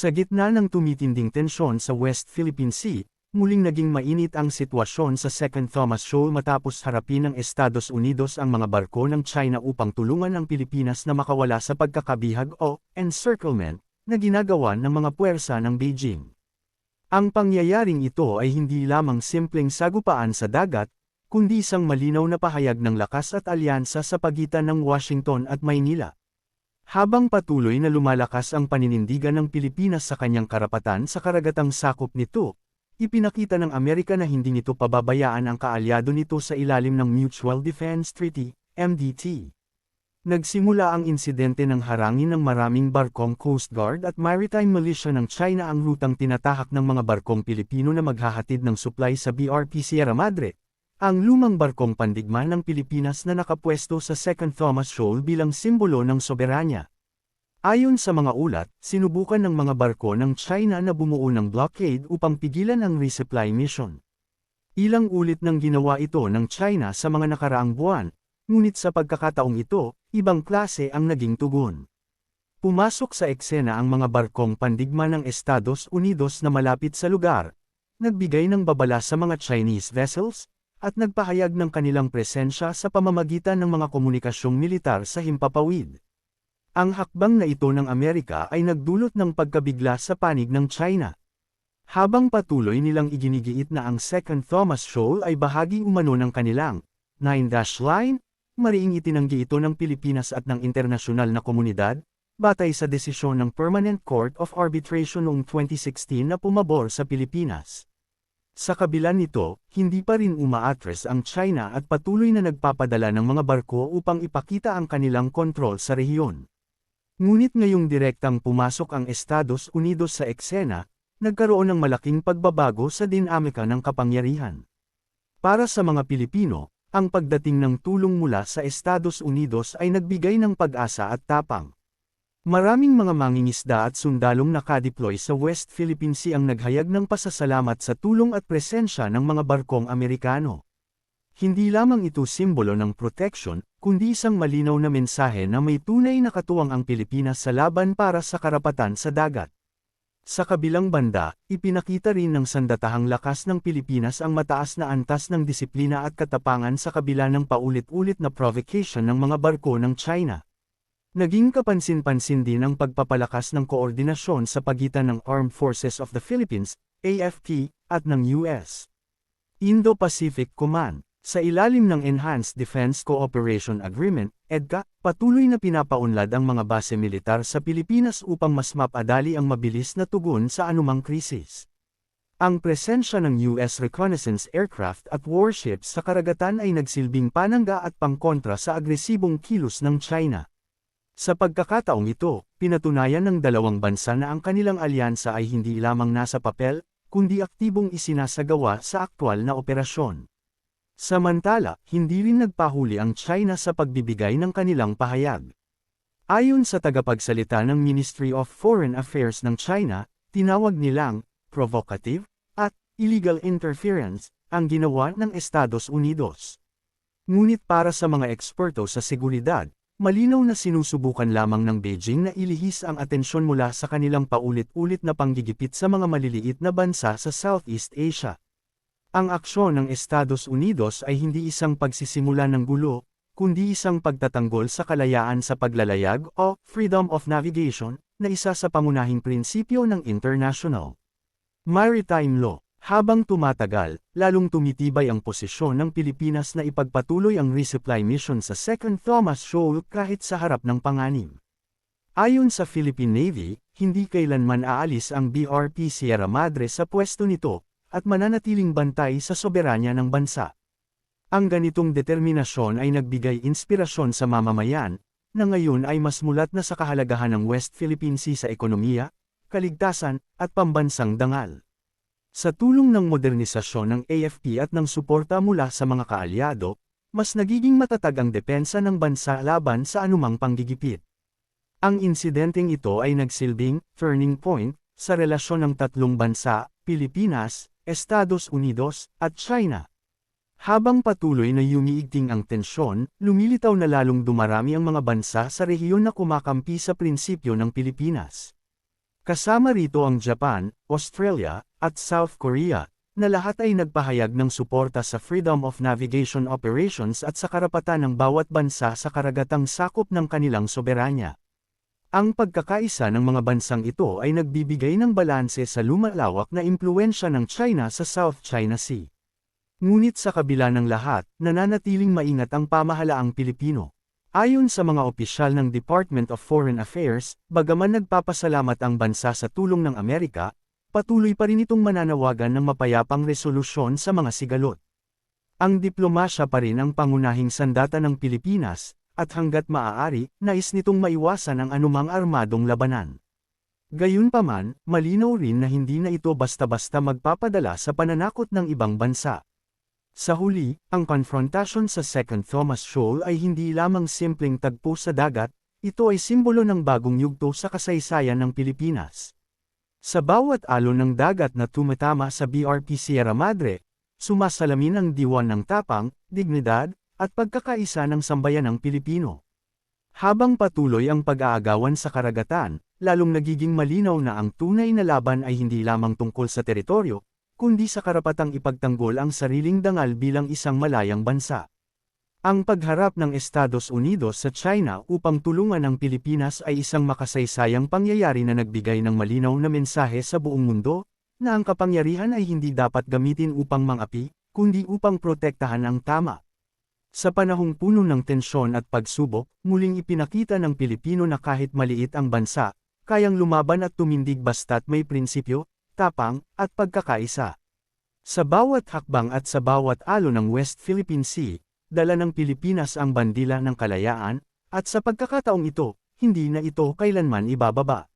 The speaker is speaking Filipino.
Sa gitna ng tumitinding tensyon sa West Philippine Sea, muling naging mainit ang sitwasyon sa Second Thomas Shoal matapos harapin ng Estados Unidos ang mga barko ng China upang tulungan ang Pilipinas na makawala sa pagkakabihag o encirclement na ginagawa ng mga puwersa ng Beijing. Ang pangyayaring ito ay hindi lamang simpleng sagupaan sa dagat, kundi isang malinaw na pahayag ng lakas at alyansa sa pagitan ng Washington at Maynila. Habang patuloy na lumalakas ang paninindigan ng Pilipinas sa kanyang karapatan sa karagatang sakop nito, ipinakita ng Amerika na hindi nito pababayaan ang kaalyado nito sa ilalim ng Mutual Defense Treaty, MDT. Nagsimula ang insidente ng harangin ng maraming barkong Coast Guard at Maritime Militia ng China ang rutang tinatahak ng mga barkong Pilipino na maghahatid ng supply sa BRP Sierra Madre, ang lumang barkong pandigma ng Pilipinas na nakapwesto sa Second Thomas Shoal bilang simbolo ng soberanya. Ayon sa mga ulat, sinubukan ng mga barko ng China na bumuo ng blockade upang pigilan ang resupply mission. Ilang ulit nang ginawa ito ng China sa mga nakaraang buwan, ngunit sa pagkakataong ito, ibang klase ang naging tugon. Pumasok sa eksena ang mga barkong pandigma ng Estados Unidos na malapit sa lugar, nagbigay ng babala sa mga Chinese vessels, at nagpahayag ng kanilang presensya sa pamamagitan ng mga komunikasyong militar sa himpapawid. Ang hakbang na ito ng Amerika ay nagdulot ng pagkabigla sa panig ng China. Habang patuloy nilang iginigiit na ang Second Thomas Shoal ay bahagi umano ng kanilang 9-dash line, mariing itinanggi ito ng Pilipinas at ng internasyonal na komunidad, batay sa desisyon ng Permanent Court of Arbitration noong 2016 na pumabor sa Pilipinas. Sa kabila nito, hindi pa rin umaatres ang China at patuloy na nagpapadala ng mga barko upang ipakita ang kanilang kontrol sa rehiyon. Ngunit ngayong direktang pumasok ang Estados Unidos sa eksena, nagkaroon ng malaking pagbabago sa dinamika ng kapangyarihan. Para sa mga Pilipino, ang pagdating ng tulong mula sa Estados Unidos ay nagbigay ng pag-asa at tapang. Maraming mga mangingisda at sundalong nakadeploy sa West Philippine Sea ang naghayag ng pasasalamat sa tulong at presensya ng mga barkong Amerikano. Hindi lamang ito simbolo ng protection, kundi isang malinaw na mensahe na may tunay na katuwang ang Pilipinas sa laban para sa karapatan sa dagat. Sa kabilang banda, ipinakita rin ng sandatahang lakas ng Pilipinas ang mataas na antas ng disiplina at katapangan sa kabila ng paulit-ulit na provocation ng mga barko ng China. Naging kapansin-pansin din ang pagpapalakas ng koordinasyon sa pagitan ng Armed Forces of the Philippines, AFP, at ng US. Indo-Pacific Command. Sa ilalim ng Enhanced Defense Cooperation Agreement, EDCA, patuloy na pinapaunlad ang mga base militar sa Pilipinas upang mas mapadali ang mabilis na tugon sa anumang krisis. Ang presensya ng US reconnaissance aircraft at warships sa karagatan ay nagsilbing panangga at pangkontra sa agresibong kilos ng China. Sa pagkakataong ito, pinatunayan ng dalawang bansa na ang kanilang alyansa ay hindi lamang nasa papel, kundi aktibong isinasagawa sa aktwal na operasyon. Samantala, hindi rin nagpahuli ang China sa pagbibigay ng kanilang pahayag. Ayon sa tagapagsalita ng Ministry of Foreign Affairs ng China, tinawag nilang provocative at illegal interference ang ginawa ng Estados Unidos. Ngunit para sa mga eksperto sa seguridad, Malinaw na sinusubukan lamang ng Beijing na ilihis ang atensyon mula sa kanilang paulit-ulit na panggigipit sa mga maliliit na bansa sa Southeast Asia. Ang aksyon ng Estados Unidos ay hindi isang pagsisimula ng gulo, kundi isang pagtatanggol sa kalayaan sa paglalayag o freedom of navigation, na isa sa pangunahing prinsipyo ng international maritime law. Habang tumatagal, lalong tumitibay ang posisyon ng Pilipinas na ipagpatuloy ang resupply mission sa Second Thomas Shoal kahit sa harap ng panganib. Ayon sa Philippine Navy, hindi kailanman aalis ang BRP Sierra Madre sa pwesto nito, at mananatiling bantay sa soberanya ng bansa. Ang ganitong determinasyon ay nagbigay inspirasyon sa mamamayan, na ngayon ay mas mulat na sa kahalagahan ng West Philippine Sea sa ekonomiya, kaligtasan, at pambansang dangal. Sa tulong ng modernisasyon ng AFP at ng suporta mula sa mga kaalyado, mas nagiging matatag ang depensa ng bansa laban sa anumang panggigipit. Ang insidenteng ito ay nagsilbing turning point sa relasyon ng tatlong bansa, Pilipinas, Estados Unidos, at China. Habang patuloy na yumiigting ang tensyon, lumilitaw na lalong dumarami ang mga bansa sa rehiyon na kumakampi sa prinsipyo ng Pilipinas. Kasama rito ang Japan, Australia, at South Korea, na lahat ay nagpahayag ng suporta sa Freedom of Navigation Operations at sa karapatan ng bawat bansa sa karagatang sakop ng kanilang soberanya. Ang pagkakaisa ng mga bansang ito ay nagbibigay ng balanse sa lumalawak na impluensya ng China sa South China Sea. Ngunit sa kabila ng lahat, nananatiling maingat ang pamahalaang Pilipino. Ayon sa mga opisyal ng Department of Foreign Affairs, bagaman nagpapasalamat ang bansa sa tulong ng Amerika, patuloy pa rin itong mananawagan ng mapayapang resolusyon sa mga sigalot. Ang diplomasya pa rin ang pangunahing sandata ng Pilipinas, at hanggat maaari, nais nitong maiwasan ang anumang armadong labanan. Gayunpaman, malinaw rin na hindi na ito basta-basta magpapadala sa pananakot ng ibang bansa. Sa huli, ang konfrontasyon sa Second Thomas Shoal ay hindi lamang simpleng tagpo sa dagat, ito ay simbolo ng bagong yugto sa kasaysayan ng Pilipinas. Sa bawat alon ng dagat na tumatama sa BRP Sierra Madre, sumasalamin ang diwan ng tapang, dignidad, at pagkakaisa ng sambayan ng Pilipino. Habang patuloy ang pag-aagawan sa karagatan, lalong nagiging malinaw na ang tunay na laban ay hindi lamang tungkol sa teritoryo, kundi sa karapatang ipagtanggol ang sariling dangal bilang isang malayang bansa. Ang pagharap ng Estados Unidos sa China upang tulungan ang Pilipinas ay isang makasaysayang pangyayari na nagbigay ng malinaw na mensahe sa buong mundo, na ang kapangyarihan ay hindi dapat gamitin upang mangapi, kundi upang protektahan ang tama. Sa panahong puno ng tensyon at pagsubok, muling ipinakita ng Pilipino na kahit maliit ang bansa, kayang lumaban at tumindig basta't may prinsipyo, tapang, at pagkakaisa. Sa bawat hakbang at sa bawat alo ng West Philippine Sea, dala ng Pilipinas ang bandila ng kalayaan, at sa pagkakataong ito, hindi na ito kailanman ibababa.